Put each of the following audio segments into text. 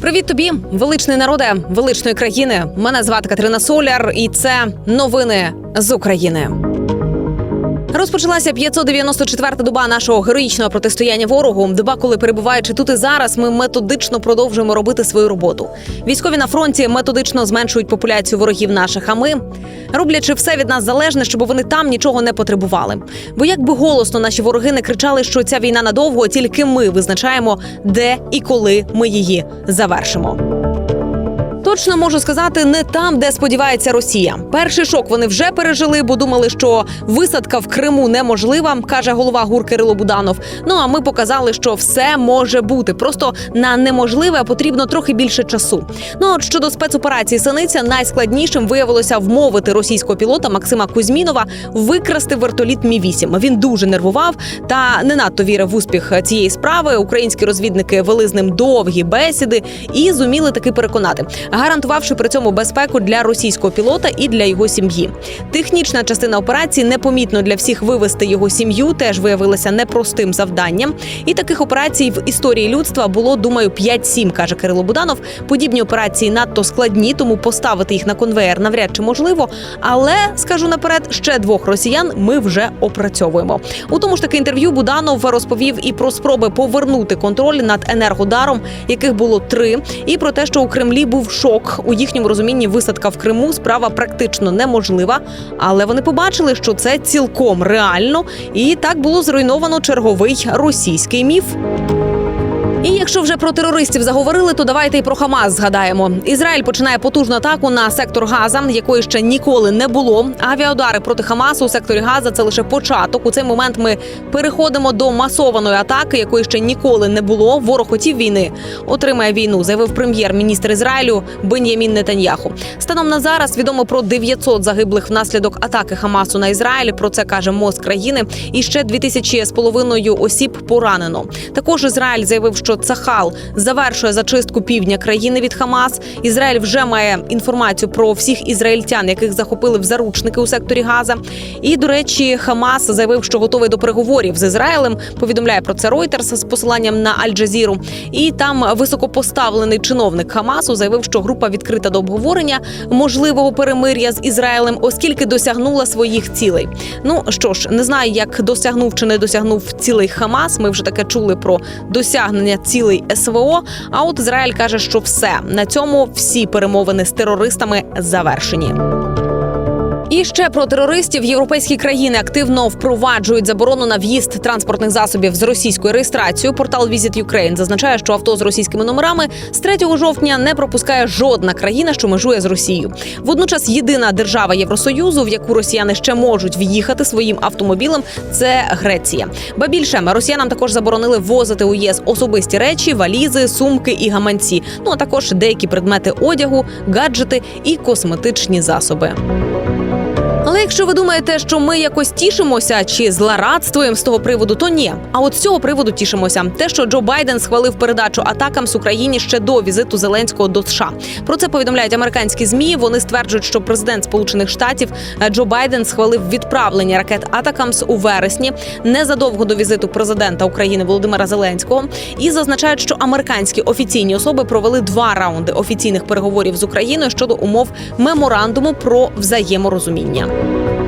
Привіт тобі, величний народе, величної країни. Мене звати Катерина Соляр, і це новини з України. Розпочалася 594-та доба нашого героїчного протистояння ворогу. Доба, коли перебуваючи тут і зараз, ми методично продовжуємо робити свою роботу. Військові на фронті методично зменшують популяцію ворогів наших. А ми роблячи все від нас залежне, щоб вони там нічого не потребували. Бо як би голосно наші вороги не кричали, що ця війна надовго, тільки ми визначаємо, де і коли ми її завершимо. Точно можу сказати, не там, де сподівається Росія. Перший шок вони вже пережили, бо думали, що висадка в Криму неможлива, каже голова ГУР Кирило Буданов. Ну а ми показали, що все може бути. Просто на неможливе потрібно трохи більше часу. Ну от щодо спецоперації Синиця, найскладнішим виявилося вмовити російського пілота Максима Кузьмінова викрасти вертоліт Мі 8 Він дуже нервував та не надто вірив в успіх цієї справи. Українські розвідники вели з ним довгі бесіди і зуміли таки переконати гарантувавши при цьому безпеку для російського пілота і для його сім'ї. Технічна частина операції непомітно для всіх вивести його сім'ю теж виявилася непростим завданням. І таких операцій в історії людства було, думаю, 5-7, каже Кирило Буданов. Подібні операції надто складні, тому поставити їх на конвеєр навряд чи можливо. Але скажу наперед, ще двох росіян ми вже опрацьовуємо. У тому ж таки інтерв'ю Буданов розповів і про спроби повернути контроль над енергодаром, яких було три, і про те, що у Кремлі був шок у їхньому розумінні висадка в Криму справа практично неможлива. Але вони побачили, що це цілком реально, і так було зруйновано черговий російський міф. І якщо вже про терористів заговорили, то давайте і про Хамас згадаємо. Ізраїль починає потужну атаку на сектор Газа, якої ще ніколи не було. Авіаудари проти Хамасу у секторі Газа це лише початок. У цей момент ми переходимо до масованої атаки, якої ще ніколи не було. Ворог хотів війни, отримає війну, заявив прем'єр-міністр Ізраїлю Бен'ямін Нетаньяху. Станом на зараз відомо про 900 загиблих внаслідок атаки Хамасу на Ізраїль. Про це каже МОЗ країни. І ще 2000 з половиною осіб поранено. Також Ізраїль заявив, що Цахал завершує зачистку півдня країни від Хамас. Ізраїль вже має інформацію про всіх ізраїльтян, яких захопили в заручники у секторі Газа. І до речі, Хамас заявив, що готовий до переговорів з Ізраїлем. Повідомляє про це Reuters з посиланням на Аль-Джазіру. І там високопоставлений чиновник Хамасу заявив, що група відкрита до обговорення можливого перемир'я з Ізраїлем, оскільки досягнула своїх цілей. Ну що ж, не знаю, як досягнув чи не досягнув цілей Хамас. Ми вже таке чули про досягнення цілий СВО. А от Ізраїль каже, що все на цьому всі перемовини з терористами завершені. І ще про терористів європейські країни активно впроваджують заборону на в'їзд транспортних засобів з російською реєстрацією. Портал Visit Ukraine зазначає, що авто з російськими номерами з 3 жовтня не пропускає жодна країна, що межує з Росією. Водночас єдина держава Євросоюзу, в яку росіяни ще можуть в'їхати своїм автомобілем, це Греція. Ба більше росіянам також заборонили ввозити у ЄС особисті речі, валізи, сумки і гаманці. Ну а також деякі предмети одягу, гаджети і косметичні засоби. Але якщо ви думаєте, що ми якось тішимося чи злорадствуємо з того приводу, то ні. А от з цього приводу тішимося. Те, що Джо Байден схвалив передачу атакам з Україні ще до візиту Зеленського до США. Про це повідомляють американські змі. Вони стверджують, що президент Сполучених Штатів е, Джо Байден схвалив відправлення ракет Атакамс у вересні, незадовго до візиту президента України Володимира Зеленського, і зазначають, що американські офіційні особи провели два раунди офіційних переговорів з Україною щодо умов меморандуму про взаєморозуміння. Thank you.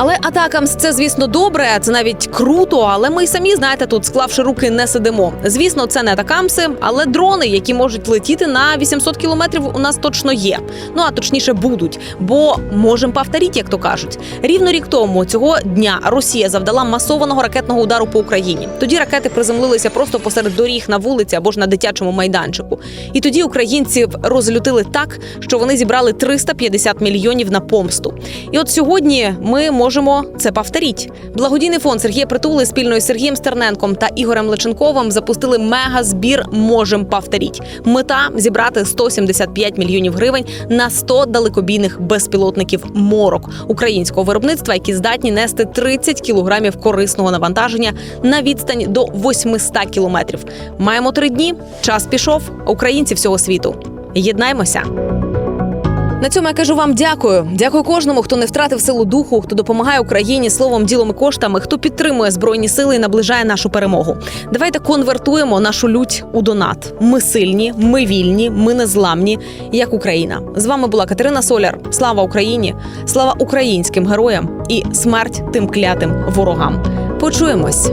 Але атакам це, звісно, добре, це навіть круто. Але ми й самі знаєте, тут склавши руки, не сидимо. Звісно, це не атакамси, але дрони, які можуть летіти на 800 кілометрів, у нас точно є. Ну а точніше будуть, бо можемо повторити, як то кажуть. Рівно рік тому цього дня Росія завдала масованого ракетного удару по Україні. Тоді ракети приземлилися просто посеред доріг на вулиці або ж на дитячому майданчику. І тоді українців розлютили так, що вони зібрали 350 мільйонів на помсту. І от сьогодні ми можемо це повторити. Благодійний фонд Сергія Притули спільно із Сергієм Стерненком та Ігорем Личенковим запустили мега-збір Можем повторіть. Мета зібрати 175 мільйонів гривень на 100 далекобійних безпілотників морок українського виробництва, які здатні нести 30 кілограмів корисного навантаження на відстань до 800 кілометрів. Маємо три дні. Час пішов. Українці всього світу. Єднаймося. На цьому я кажу вам дякую. Дякую кожному, хто не втратив силу духу, хто допомагає Україні словом, ділом і коштами, хто підтримує збройні сили і наближає нашу перемогу. Давайте конвертуємо нашу лють у донат. Ми сильні, ми вільні, ми незламні, як Україна. З вами була Катерина Соляр. Слава Україні! Слава українським героям і смерть тим клятим ворогам. Почуємось.